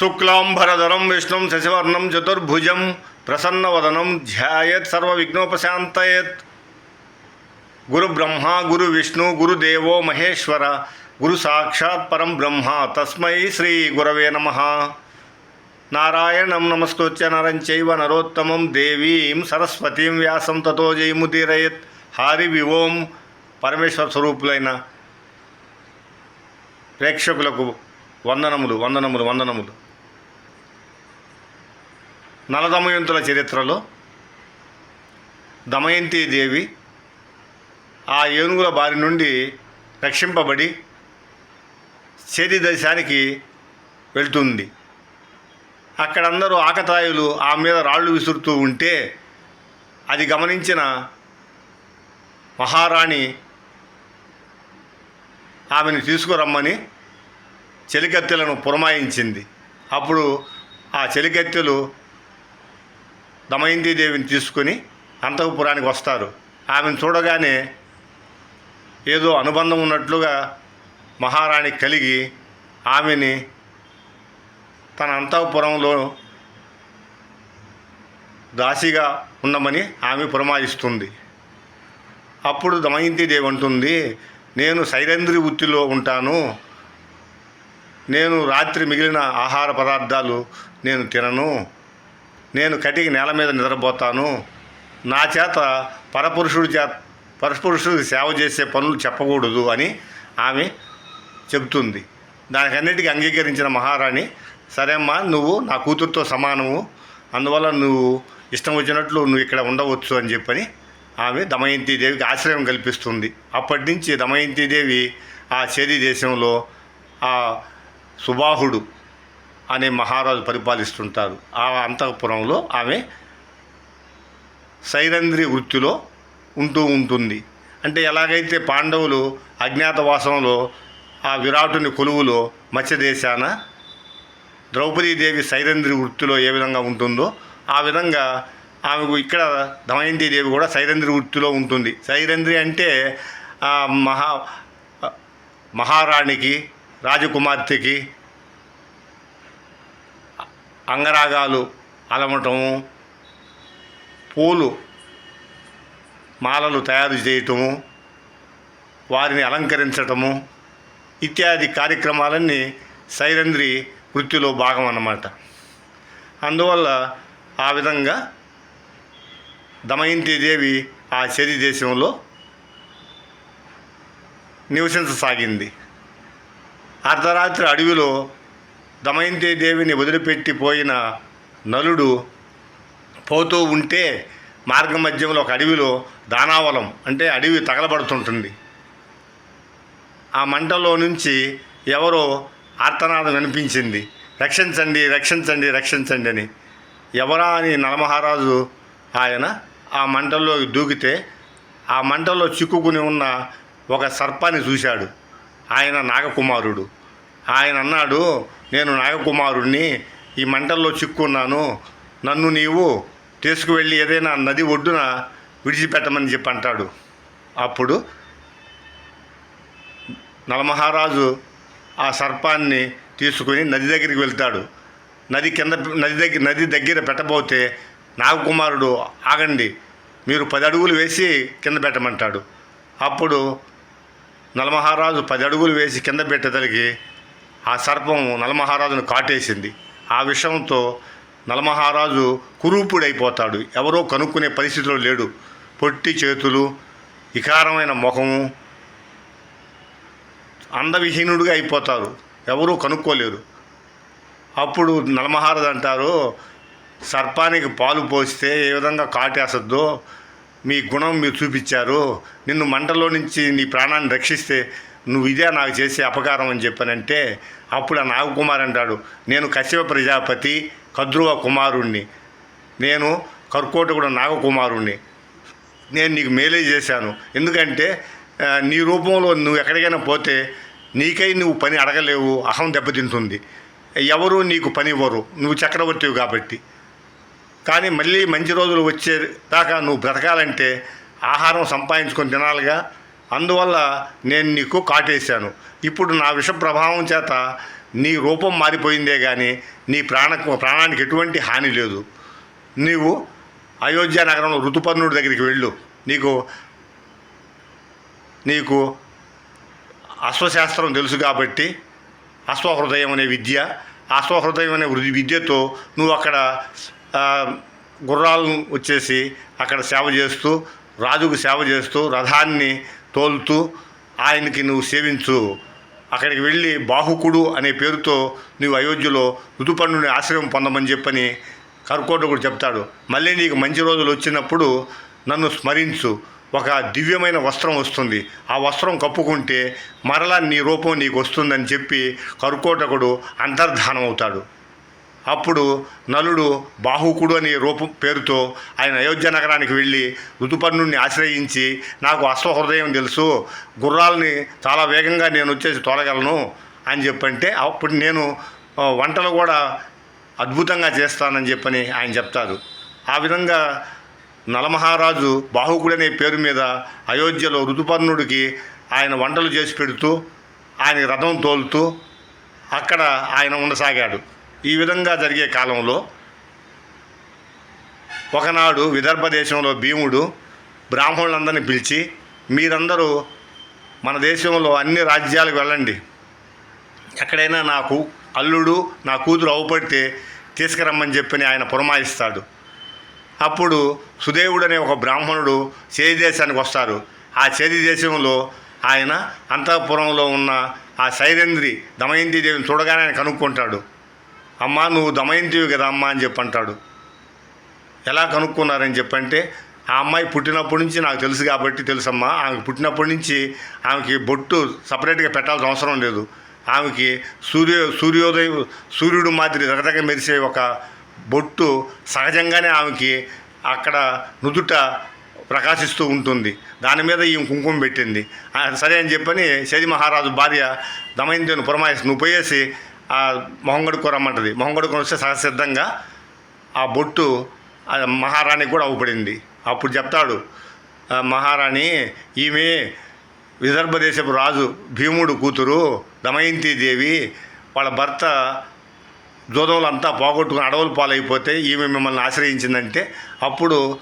శుక్లాంబరధరం విష్ణుం శశివర్ణం చతుర్భుజం ప్రసన్నవదనం ధ్యాయత్ సర్వవిఘ్నోపశాంతయత్. గురు బ్రహ్మ గురు విష్ణు గురుదేవో మహేశ్వర గురు సాక్షాత్ పరం బ్రహ్మ. తస్మై శ్రీ గురవే నమ. నారాయణం నమస్కృత్య నరం చైవ నరోత్తమం దేవీం సరస్వతీం వ్యాసం తతో జయముదీరయత్ హారి వివోం పరమేశ్వర స్వరూపులైన ప్రేక్షకులకు వందనములు వందనములు వందనములు. నలదమయంతుల చరిత్రలో దమయంతి దేవి ఆ ఏనుగుల బారి నుండి రక్షింపబడి చేతి దేశానికి వెళ్తుంది. అక్కడందరూ ఆకతాయిలు ఆ మీద రాళ్ళు విసురుతూ ఉంటే అది గమనించిన మహారాణి ఆమెను తీసుకురమ్మని చెలికత్తెలను పురమాయించింది. అప్పుడు ఆ చెలికత్తెలు దమయంతీదేవిని తీసుకొని అంతఃపురానికి వస్తారు. ఆమెను చూడగానే ఏదో అనుబంధం ఉన్నట్లుగా మహారాణి కలిగి ఆమెని తన అంతఃపురంలో దాసిగా ఉండమని ఆమె పురమాయిస్తుంది. అప్పుడు దమయంతిదేవి అంటుంది నేను సైరంధ్రి వృత్తిలో ఉంటాను. నేను రాత్రి మిగిలిన ఆహార పదార్థాలు నేను తినను. నేను కటికి నేల మీద నిద్రపోతాను. నా చేత పరపురుషుడి చేత పరపురుషుడికి సేవ చేసే పనులు చెప్పకూడదు అని ఆమె చెబుతుంది. దానికన్నిటికీ అంగీకరించిన మహారాణి సరేమ్మా నువ్వు నా కూతురుతో సమానము. అందువల్ల నువ్వు ఇష్టం వచ్చినట్లు నువ్వు ఇక్కడ ఉండవచ్చు అని చెప్పని ఆమె దమయంతి దేవికి ఆశ్రయం కల్పిస్తుంది. అప్పటి నుంచి దమయంతి దేవి ఆ చేది దేశంలో ఆ సుబాహుడు అనే మహారాజు పరిపాలిస్తుంటారు. ఆ అంతఃపురంలో ఆమె సైరంధ్రి వృత్తిలో ఉంటూ ఉంటుంది. అంటే ఎలాగైతే పాండవులు అజ్ఞాతవాసంలో ఆ విరాటుని కొలువులో మత్స్యదేశాన ద్రౌపదీదేవి సైరంధ్రి వృత్తిలో ఏ విధంగా ఉంటుందో ఆ విధంగా ఆమెకు ఇక్కడ దమయంతి దేవి కూడా సైరంధ్రి వృత్తిలో ఉంటుంది. సైరంధ్రి అంటే మహా మహారాణికి రాజకుమార్తెకి అంగరాగాలు అలమటము పూలు మాలలు తయారు చేయటము వారిని అలంకరించటము ఇత్యాది కార్యక్రమాలన్నీ సైరంధ్రి వృత్తిలో భాగం అన్నమాట. అందువల్ల ఆ విధంగా దమయంతి దేవి ఆ చరి దేశంలో నివసించసాగింది. అర్ధరాత్రి అడవిలో దమయంతి దేవిని వదిలిపెట్టి పోయిన నలుడు పోతూ ఉంటే మార్గ మధ్యంలో ఒక అడవిలో దానావలం అంటే అడవి తగలబడుతుంటుంది. ఆ మంటలో నుంచి ఎవరో ఆర్తనాదం వినిపించింది. రక్షించండి రక్షించండి రక్షించండి అని. ఎవరా అని నలమహారాజు ఆయన ఆ మంటల్లో దూకితే ఆ మంటల్లో చిక్కుకుని ఉన్న ఒక సర్పాన్ని చూశాడు. ఆయన నాగకుమారుడు. ఆయన అన్నాడు నేను నాగకుమారుణ్ణి ఈ మంటల్లో చిక్కున్నాను. నన్ను నీవు తీసుకువెళ్ళి ఏదైనా నది ఒడ్డున విడిచిపెట్టమని చెప్పి అంటాడు. అప్పుడు నలమహారాజు ఆ సర్పాన్ని తీసుకుని నది దగ్గరికి వెళ్తాడు. నది కింద నది దగ్గర నది దగ్గర పెట్టబోతే నాగకుమారుడు ఆగండి మీరు పది అడుగులు వేసి కింద పెట్టమంటాడు. అప్పుడు నలమహారాజు పది అడుగులు వేసి కింద పెట్టేదలికి ఆ సర్పం నలమహారాజును కాటేసింది. ఆ విషయంతో నలమహారాజు కురూపుడైపోతాడు. ఎవరో కనుక్కునే పరిస్థితిలో లేడు. పొట్టి చేతులు వికారమైన ముఖము అందవిహీనుడిగా అయిపోతారు. ఎవరూ కనుక్కోలేరు. అప్పుడు నలమహారాజు అంటారు సర్పానికి పాలు పోస్తే ఏ విధంగా కాటేసద్దో? మీ గుణం మీరు చూపించారు. నిన్ను మంటలో నుంచి నీ ప్రాణాన్ని రక్షిస్తే నువ్వు ఇదే నాకు చేసే అపకారం అని చెప్పానంటే అప్పుడు ఆ నాగకుమార్ అంటాడు నేను కశ్యప ప్రజాపతి కద్రువ కుమారుణ్ణి. నేను కర్కోటకుడు నాగకుమారుణ్ణి. నేను నీకు మేలే చేశాను. ఎందుకంటే నీ రూపంలో నువ్వు ఎక్కడికైనా పోతే నీకై నువ్వు పని అడగలేవు అహం దెబ్బతింటుంది. ఎవరు నీకు పని ఇవ్వరు. నువ్వు చక్రవర్తివి కాబట్టి. కానీ మళ్ళీ మంచి రోజులు వచ్చే దాకా నువ్వు బ్రతకాలంటే ఆహారం సంపాదించుకొని తినాలిగా అందువల్ల నేను నీకు కాటేశాను. ఇప్పుడు నా విష ప్రభావం చేత నీ రూపం మారిపోయిందే కానీ నీ ప్రాణ ప్రాణానికి ఎటువంటి హాని లేదు. నీవు అయోధ్య నగరంలో ఋతుపర్ణుడి దగ్గరికి వెళ్ళు. నీకు నీకు అశ్వశాస్త్రం తెలుసు కాబట్టి అశ్వహృదయం అనే విద్య అశ్వహృదయం అనే వృద్ధి విద్యతో నువ్వు అక్కడ గుర్రాలను వచ్చేసి అక్కడ సేవ చేస్తూ రాజుకు సేవ చేస్తూ రథాన్ని తోలుతూ ఆయనకి నువ్వు సేవించు. అక్కడికి వెళ్ళి బాహుకుడు అనే పేరుతో నువ్వు అయోధ్యలో ఋతుపర్ణుని ఆశ్రయం పొందమని చెప్పని కర్కోటకుడు చెప్తాడు. మళ్ళీ నీకు మంచి రోజులు వచ్చినప్పుడు నన్ను స్మరించు. ఒక దివ్యమైన వస్త్రం వస్తుంది. ఆ వస్త్రం కప్పుకుంటే మరలా నీ రూపం నీకు వస్తుందని చెప్పి కర్కోటకుడు అంతర్ధానం అవుతాడు అప్పుడు నలుడు బాహుకుడు అనే రూపం పేరుతో ఆయన అయోధ్య నగరానికి వెళ్ళి ఋతుపర్ణుడిని ఆశ్రయించి నాకు అశ్వహృదయం తెలుసు గుర్రాలని చాలా వేగంగా నేను వచ్చేసి తోలగలను అని చెప్పంటే అప్పుడు నేను వంటలు కూడా అద్భుతంగా చేస్తానని చెప్పని ఆయన చెప్తారు ఆ విధంగా నలమహారాజు బాహుకుడు అనే పేరు మీద అయోధ్యలో ఋతుపర్ణుడికి ఆయన వంటలు చేసి పెడుతూ ఆయన రథం తోలుతూ అక్కడ ఆయన ఉండసాగాడు. ఈ విధంగా జరిగే కాలంలో ఒకనాడు విదర్భ దేశంలో భీముడు బ్రాహ్మణులందరినీ పిలిచి మీరందరూ మన దేశంలో అన్ని రాజ్యాలకు వెళ్ళండి. ఎక్కడైనా నాకు అల్లుడు నా కూతురు అవుపడితే తీసుకురమ్మని చెప్పని ఆయన పురమాయిస్తాడు. అప్పుడు సుదేవుడు అనే ఒక బ్రాహ్మణుడు చేది దేశానికి వస్తారు ఆ చేది దేశంలో ఆయన అంతఃపురంలో ఉన్న ఆ సైరేంద్రి దమయంతి దేవిని చూడగానే ఆయన కనుక్కుంటాడు. అమ్మా నువ్వు దమయంతివి కదా అమ్మా అని చెప్పి అంటాడు ఎలా కనుక్కున్నారని చెప్పంటే ఆ అమ్మాయి పుట్టినప్పటి నుంచి నాకు తెలుసు కాబట్టి తెలుసమ్మా. ఆమె పుట్టినప్పటి నుంచి ఆమెకి బొట్టు సపరేట్గా పెట్టాల్సిన అవసరం లేదు. ఆమెకి సూర్య సూర్యోదయం సూర్యుడు మాదిరి రకరక మెరిసే ఒక బొట్టు సహజంగానే ఆమెకి అక్కడ నుదుట ప్రకాశిస్తూ ఉంటుంది. దాని మీద ఈమె కుంకుమ పెట్టింది. సరే అని చెప్పని శని మహారాజు భార్య దమయంతిని పురమాయిసి నువ్వు పోయేసి ఆ మొహంగడుకో మొహంగడు కూర వస్తే సహసిద్ధంగా ఆ బొట్టు ఆ మహారాణికి కూడా అవుపడింది. అప్పుడు చెప్తాడు "ఆ మహారాణి ఈమె విదర్భ దేశపు రాజు భీముడు కూతురు దమయంతి దేవి వాళ్ళ భర్త జోదములు పోగొట్టుకుని అడవులు పాలైపోతే ఈమె మిమ్మల్ని ఆశ్రయించిందంటే అప్పుడు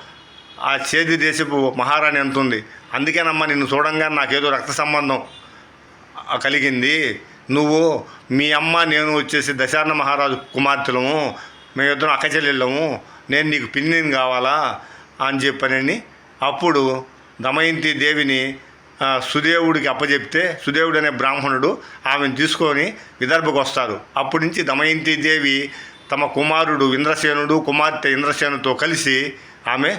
ఆ చేది దేశపు మహారాణి అంతుంది. అందుకేనమ్మా నిన్ను చూడంగా నాకేదో రక్త సంబంధం కలిగింది. నువ్వు మీ అమ్మ నేను వచ్చేసి దశార్ణ మహారాజు కుమార్తెలము మేమిద్దరం అక్కచెల్లెళ్ళము నేను నీకు పిన్నిని కావాలా అని చెప్పనని అప్పుడు దమయంతి దేవిని సుదేవుడికి అప్పచెప్తే సుదేవుడు అనే బ్రాహ్మణుడు ఆమెను తీసుకొని విదర్భకు వస్తారు అప్పటి నుంచి దమయంతి దేవి తమ కుమారుడు ఇంద్రసేనుడు కుమార్తె ఇంద్రసేనుతో కలిసి ఆమె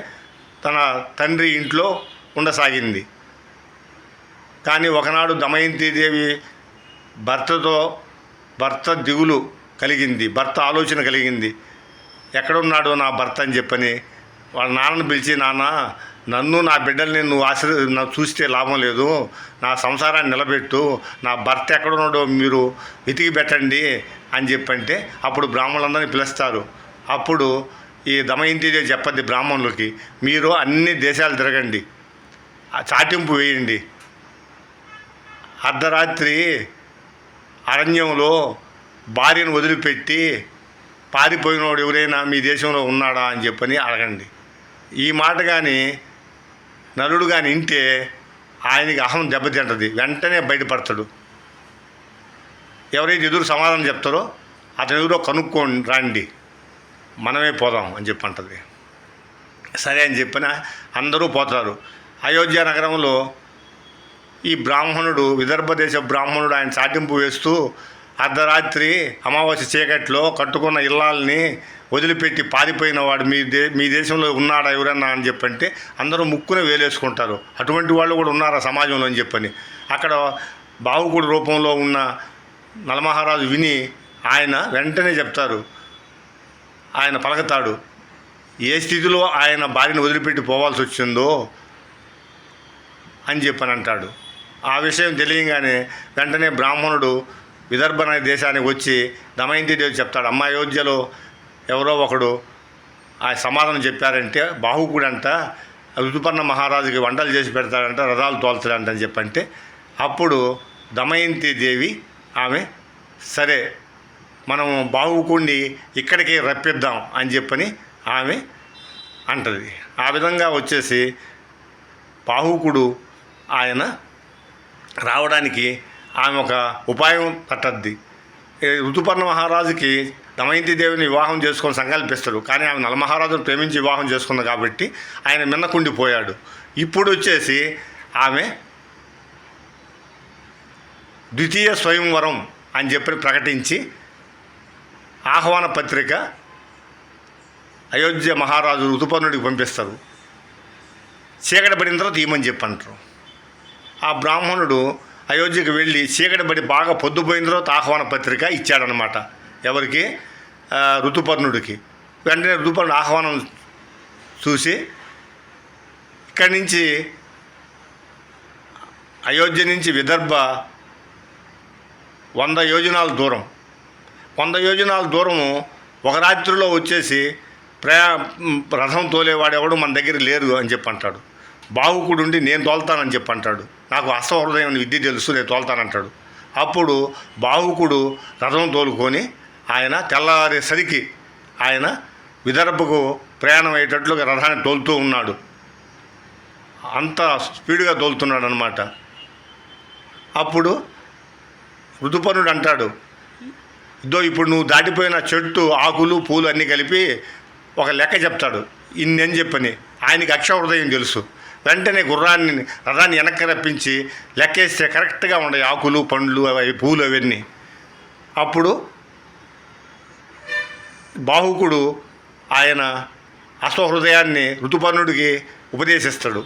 తన తండ్రి ఇంట్లో ఉండసాగింది. కానీ ఒకనాడు దమయంతి దేవి భర్తతో భర్త దిగులు కలిగింది భర్త ఆలోచన కలిగింది. ఎక్కడున్నాడు నా భర్త అని చెప్పని వాళ్ళ నాన్నను పిలిచి నాన్న నన్ను నా బిడ్డల్ని నువ్వు ఆశ్ర నా చూస్తే లాభం లేదు. నా సంసారాన్ని నిలబెట్టు. నా భర్త ఎక్కడున్నాడో మీరు వెతికి పెట్టండి అని చెప్పంటే అప్పుడు బ్రాహ్మణులందరినీ పిలుస్తారు. అప్పుడు ఈ దమయంతిదేవి చెప్పద్ది బ్రాహ్మణులకి మీరు అన్ని దేశాలు తిరగండి. చాటింపు వేయండి. అర్ధరాత్రి అరణ్యంలో భార్యను వదిలిపెట్టి పారిపోయినోడు ఎవరైనా మీ దేశంలో ఉన్నాడా అని చెప్పని అడగండి. ఈ మాట కానీ నలుడు కానీ వింటే ఆయనకి అహం దెబ్బతింటది. వెంటనే బయటపడతాడు. ఎవరైతే ఎదురు సమాధానం చెప్తారో అతని ఎదురో కనుక్కోండి రండి. మనమే పోదాం అని చెప్పి అంటది. సరే అని చెప్పిన అందరూ పోతారు. అయోధ్య నగరంలో ఈ బ్రాహ్మణుడు విదర్భ దేశ బ్రాహ్మణుడు ఆయన చాటింపు వేస్తూ అర్ధరాత్రి అమావాస్య చీకట్లో కట్టుకున్న ఇల్లాలని వదిలిపెట్టి పారిపోయిన వాడు మీ దే మీ దేశంలో ఉన్నాడా ఎవరన్నా? అని చెప్పంటే అందరూ ముక్కున వేలేసుకుంటారు. అటువంటి వాళ్ళు కూడా ఉన్నారా సమాజంలో అని చెప్పని. అక్కడ బాహుకుడి రూపంలో ఉన్న నలమహారాజు విని ఆయన వెంటనే చెప్తారు. ఆయన పలకతాడు ఏ స్థితిలో ఆయన భార్యను వదిలిపెట్టి పోవాల్సి వచ్చిందో? అని చెప్పని అంటాడు. ఆ విషయం తెలియగానే వెంటనే బ్రాహ్మణుడు విదర్భ అనే దేశానికి వచ్చి దమయంతి దేవి చెప్తాడు అమ్మ అయోధ్యలో ఎవరో ఒకడు ఆ సమాధానం చెప్పారంటే బాహుకుడంట ఋతుపర్ణ మహారాజుకి వంటలు చేసి పెడతాడంట రథాలు తోలుతాడంట అని చెప్పంటే అప్పుడు దమయంతి దేవి ఆమె సరే మనం బాహుకుడిని ఇక్కడికి రప్పిద్దాం అని చెప్పని ఆమె అంటది. ఆ విధంగా వచ్చేసి బాహుకుడు ఆయన రావడానికి ఆమె ఒక ఉపాయం పట్టద్ది. ఋతుపర్ణ మహారాజుకి దమయంతి దేవిని వివాహం చేసుకొని సంకల్పిస్తాడు కానీ ఆమె నలమహారాజును ప్రేమించి వివాహం చేసుకుంది కాబట్టి ఆయన మిన్నకుండిపోయాడు. ఇప్పుడు వచ్చేసి ఆమె ద్వితీయ స్వయంవరం అని చెప్పి ప్రకటించి ఆహ్వాన పత్రిక అయోధ్య మహారాజు ఋతుపర్ణుడికి పంపిస్తారు. చీకటి పడిన తర్వాత ఈమని చెప్పి అంటారు ఆ బ్రాహ్మణుడు అయోధ్యకు వెళ్ళి చీకటి పడి బాగా పొద్దుపోయిన తర్వాత ఆహ్వాన పత్రిక ఇచ్చాడనమాట ఎవరికి? ఋతుపర్ణుడికి. వెంటనే ఋతుపర్ణుడు ఆహ్వానం చూసి ఇక్కడి నుంచి అయోధ్య నుంచి విదర్భ వంద యోజనాల దూరం. వంద యోజనాల దూరము ఒక రాత్రిలో వచ్చేసి ప్రయా రథం తోలేవాడెవడు మన దగ్గర లేరు అని చెప్పి అంటాడు బాహుకుడు ఉండి నేను తోలుతానని చెప్పి అంటాడు. నాకు అశ్వహృదయం విద్య తెలుసు నేను తోలుతానంటాడు. అప్పుడు బాహుకుడు రథం తోలుకొని ఆయన తెల్లారేసరికి ఆయన విదర్భకు ప్రయాణం అయ్యేటట్లుగా రథాన్ని తోలుతూ ఉన్నాడు. అంత స్పీడ్గా తోలుతున్నాడు అనమాట అప్పుడు ఋతుపర్ణుడు అంటాడు ఇదో ఇప్పుడు నువ్వు దాటిపోయిన చెట్టు ఆకులు పూలు అన్నీ కలిపి ఒక లెక్క చెప్తాడు. ఇన్ని అని చెప్పని. ఆయనకి అక్షహృదయం తెలుసు. వెంటనే గుర్రాన్ని రథాన్ని వెనక్కి రప్పించి లెక్కేస్తే కరెక్ట్గా ఉన్నాయి ఆకులు పండ్లు అవి పూలు అవన్నీ. అప్పుడు బాహుకుడు ఆయన అశ్వహృదయాన్ని ఋతుపర్ణుడికి ఉపదేశిస్తాడు.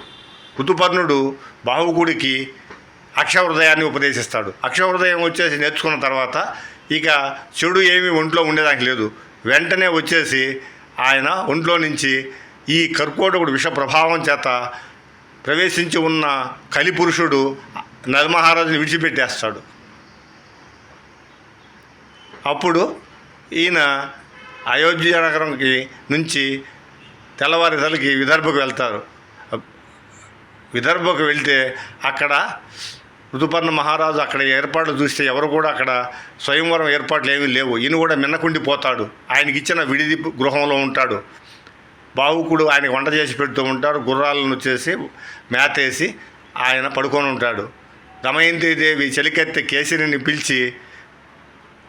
ఋతుపర్ణుడు బాహుకుడికి అక్షహృదయాన్ని ఉపదేశిస్తాడు. అక్షహృదయం వచ్చేసి నేర్చుకున్న తర్వాత ఇక చెడు ఏమి ఒంట్లో ఉండేదానికి లేదు. వెంటనే వచ్చేసి ఆయన ఒంట్లో నుంచి ఈ కర్కోటకుడు విష ప్రభావం చేత ప్రవేశించి ఉన్న కలిపురుషుడు నరమహారాజుని విడిచిపెట్టేస్తాడు. అప్పుడు ఈయన అయోధ్య నగరంకి నుంచి తెల్లవారి తలకి విదర్భకు వెళ్తారు. విదర్భకు వెళ్తే అక్కడ ఋతుపర్ణ మహారాజు అక్కడ ఏర్పాట్లు చూస్తే ఎవరు కూడా అక్కడ స్వయంవరం ఏర్పాట్లు ఏమీ లేవు. ఈయన కూడా మిన్నకుండిపోతాడు. ఆయనకి ఇచ్చిన విడిది గృహంలో ఉంటాడు. బావుకుడు ఆయన వంట చేసి పెడుతూ ఉంటారు గుర్రాలను వచ్చేసి మేతేసి ఆయన పడుకొని ఉంటాడు. దమయంతి దేవి చెలికెత్తి కేసరిని పిలిచి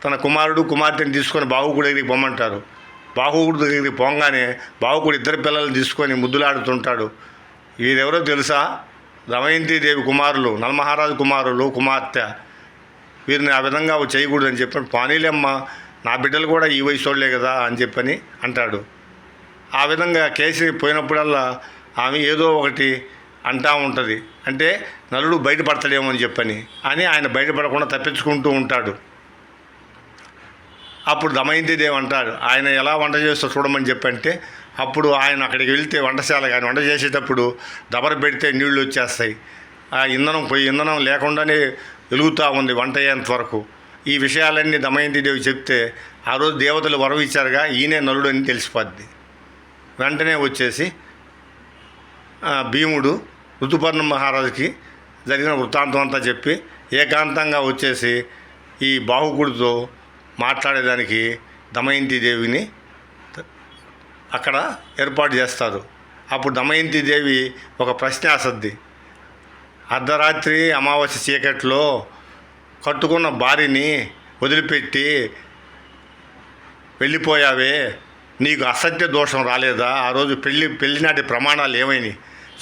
తన కుమారుడు కుమార్తెని తీసుకొని బాహుకుడి దగ్గరికి పొమ్మంటారు. బాహుకుడి దగ్గరికి పోగానే బాహుకుడు ఇద్దరు పిల్లల్ని తీసుకొని ముద్దులాడుతుంటాడు. వీరెవరో తెలుసా? దమయంతి దేవి కుమారులు నల్మహారాజు కుమారులు కుమార్తె. వీరిని ఆ విధంగా చేయకూడదని చెప్పి పానీలమ్మ నా బిడ్డలు కూడా ఈ వయసు వాళ్ళే కదా అని చెప్పని అంటాడు. ఆ విధంగా కేసు పోయినప్పుడల్లా ఆమె ఏదో ఒకటి అంటా ఉంటుంది. అంటే నలుడు బయటపడతాడేమో అని చెప్పని అని ఆయన బయటపడకుండా తప్పించుకుంటూ ఉంటాడు. అప్పుడు దమయంతిదేవి అంటాడు ఆయన ఎలా వంట చేస్తో చూడమని చెప్పంటే అప్పుడు ఆయన అక్కడికి వెళ్తే వంటశాల కానీ వంట చేసేటప్పుడు దబర పెడితే నీళ్ళు వచ్చేస్తాయి. ఆ ఇంధనం పోయి ఇంధనం లేకుండానే వెలుగుతూ ఉంది వంట అయ్యేంత వరకు. ఈ విషయాలన్నీ దమయంతి దేవి చెప్తే ఆ రోజు దేవతలు వరం ఇచ్చారుగా ఈయనే నలుడు అని తెలిసిపోద్ది. వెంటనే వచ్చేసి భీముడు ఋతుపర్ణ మహారాజుకి జరిగిన వృత్తాంతం అంతా చెప్పి ఏకాంతంగా వచ్చేసి ఈ బాహుకుడితో మాట్లాడేదానికి దమయంతి దేవిని అక్కడ ఏర్పాటు చేస్తారు. అప్పుడు దమయంతి దేవి ఒక ప్రశ్న వేసద్ది అర్ధరాత్రి అమావాస్య చీకట్లో కట్టుకున్న భార్యని వదిలిపెట్టి వెళ్ళిపోయావే నీకు అసత్య దోషం రాలేదా? ఆ రోజు పెళ్ళి పెళ్ళినాటి ప్రమాణాలు ఏమైనాయి?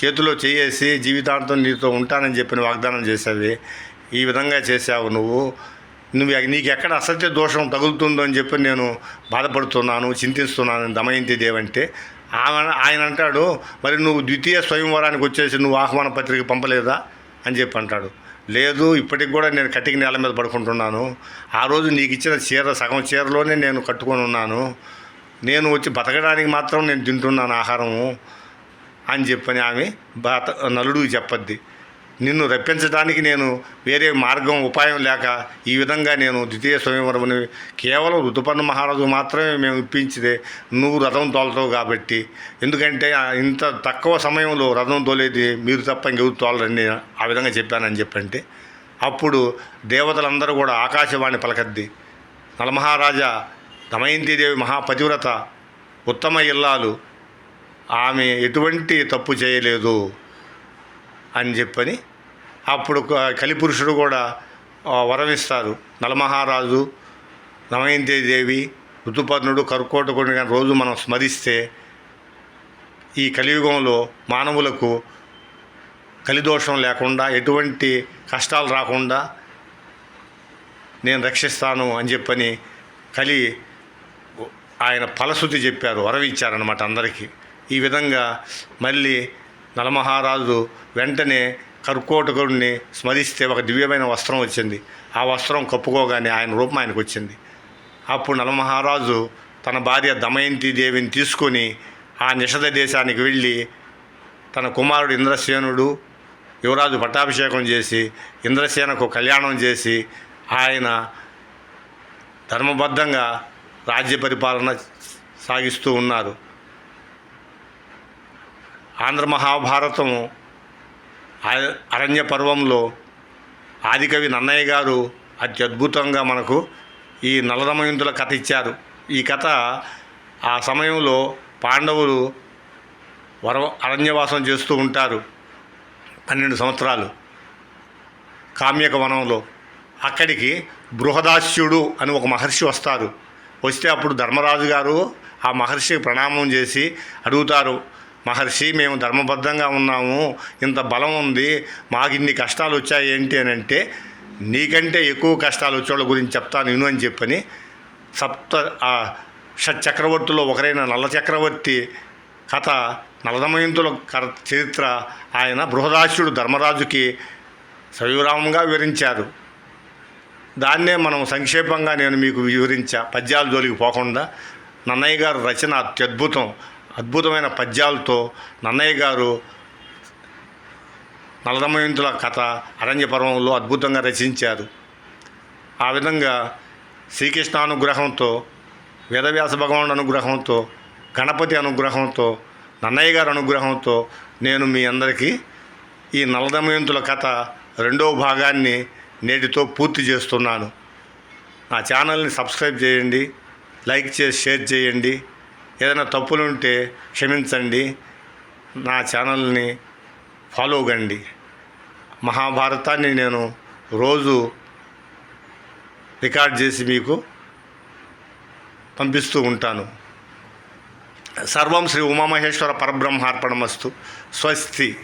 చేతిలో చేయేసి జీవితాంతం నీతో ఉంటానని చెప్పిన వాగ్దానం చేసేది. ఈ విధంగా చేసావు నువ్వు. నువ్వు నీకు ఎక్కడ అసత్య దోషం తగులుతుందో అని చెప్పి నేను బాధపడుతున్నాను చింతిస్తున్నాను దమయంతి దేవంటే. ఆమె ఆయన అంటాడు మరి నువ్వు ద్వితీయ స్వయంవరానికి వచ్చేసి నువ్వు ఆహ్వాన పత్రిక పంపలేదా? అని చెప్పి అంటాడు. లేదు ఇప్పటికి కూడా నేను కటిక నేల మీద పడుకుంటున్నాను. ఆ రోజు నీకు ఇచ్చిన చీర సగం చీరలోనే నేను కట్టుకొని ఉన్నాను. నేను వచ్చి బతకడానికి మాత్రం నేను తింటున్నాను ఆహారము అని చెప్పని ఆమె బత నలుడికి చెప్పద్ది. నిన్ను రప్పించడానికి నేను వేరే మార్గం ఉపాయం లేక ఈ విధంగా నేను ద్వితీయ స్వయంవరముని కేవలం ఋతుపర్ణ మహారాజు మాత్రమే మేము ఇప్పించితే నువ్వు రథం తోలతావు కాబట్టి. ఎందుకంటే ఇంత తక్కువ సమయంలో రథం తోలేది మీరు తప్ప ఇంకెవరు తోలరని ఆ విధంగా చెప్పానని చెప్పంటే. అప్పుడు దేవతలందరూ కూడా ఆకాశవాణి పలకద్ది. నలమహారాజా దమయంతిదేవి మహాపతివ్రత ఉత్తమ ఇల్లాలు ఆమె ఎటువంటి తప్పు చేయలేదు అని చెప్పని అప్పుడు కలిపురుషుడు కూడా వరమిస్తారు. నలమహారాజు దమయంతిదేవి ఋతుపర్ణుడు కర్కోటకుడు కానీ రోజు మనం స్మరిస్తే ఈ కలియుగంలో మానవులకు కలిదోషం లేకుండా ఎటువంటి కష్టాలు రాకుండా నేను రక్షిస్తాను అని చెప్పని కలి ఆయన ఫలశుద్ధి చెప్పారు వరం ఇచ్చారనమాట అందరికీ. ఈ విధంగా మళ్ళీ నలమహారాజు వెంటనే కర్కోటకుడిని స్మరిస్తే ఒక దివ్యమైన వస్త్రం వచ్చింది. ఆ వస్త్రం కప్పుకోగానే ఆయన రూపం ఆయనకు వచ్చింది. అప్పుడు నలమహారాజు తన భార్య దమయంతి దేవిని తీసుకొని ఆ నిషధ దేశానికి వెళ్ళి తన కుమారుడు ఇంద్రసేనుడు యువరాజు పట్టాభిషేకం చేసి ఇంద్రసేనకు కళ్యాణం చేసి ఆయన ధర్మబద్ధంగా రాజ్య పరిపాలన సాగిస్తూ ఉన్నారు. ఆంధ్ర మహాభారతము అరణ్య పర్వంలో ఆదికవి నన్నయ్య గారు అత్యద్భుతంగా మనకు ఈ నలదమయంతుల కథ ఇచ్చారు. ఈ కథ ఆ సమయంలో పాండవులు వర అరణ్యవాసం చేస్తూ ఉంటారు పన్నెండు సంవత్సరాలు కామ్యక వనంలో. అక్కడికి బృహదాస్యుడు అని ఒక మహర్షి వస్తారు. వస్తే అప్పుడు ధర్మరాజు గారు ఆ మహర్షికి ప్రణామం చేసి అడుగుతారు మహర్షి మేము ధర్మబద్ధంగా ఉన్నాము ఇంత బలం ఉంది మాకు ఇన్ని కష్టాలు వచ్చాయి ఏంటి? అని అంటే నీకంటే ఎక్కువ కష్టాలు వచ్చేవాళ్ళ గురించి చెప్తాను విను అని చెప్పని సప్త ఆ షట్ చక్రవర్తుల్లో ఒకరైన నల్ల చక్రవర్తి కథ నలదమయంతుల చరిత్ర ఆయన బృహదాసుడు ధర్మరాజుకి సవివరామంగా వివరించారు. దాన్నే మనం సంక్షేపంగా నేను మీకు వివరించా. పద్యాల జోలికి పోకుండా నన్నయ్య గారు రచన అత్యద్భుతం అద్భుతమైన పద్యాలతో నన్నయ్య గారు నలదమయంతుల కథ అరణ్య పర్వంలో అద్భుతంగా రచించారు. ఆ విధంగా శ్రీకృష్ణ అనుగ్రహంతో వేదవ్యాస భగవానుడు అనుగ్రహంతో గణపతి అనుగ్రహంతో నన్నయ్య గారి అనుగ్రహంతో నేను మీ అందరికీ ఈ నలదమయంతుల కథ రెండవ భాగాన్ని నేటితో పూర్తి చేస్తున్నాను. నా ఛానల్ని సబ్స్క్రైబ్ చేయండి లైక్ చేసి షేర్ చేయండి. ఏదైనా తప్పులు ఉంటే క్షమించండి. నా ఛానల్ని ఫాలో కండి. మహాభారతాన్ని నేను రోజు రికార్డ్ చేసి మీకు పంపిస్తూ ఉంటాను. సర్వం శ్రీ ఉమామహేశ్వర పరబ్రహ్మార్పణమస్తు. స్వస్తి.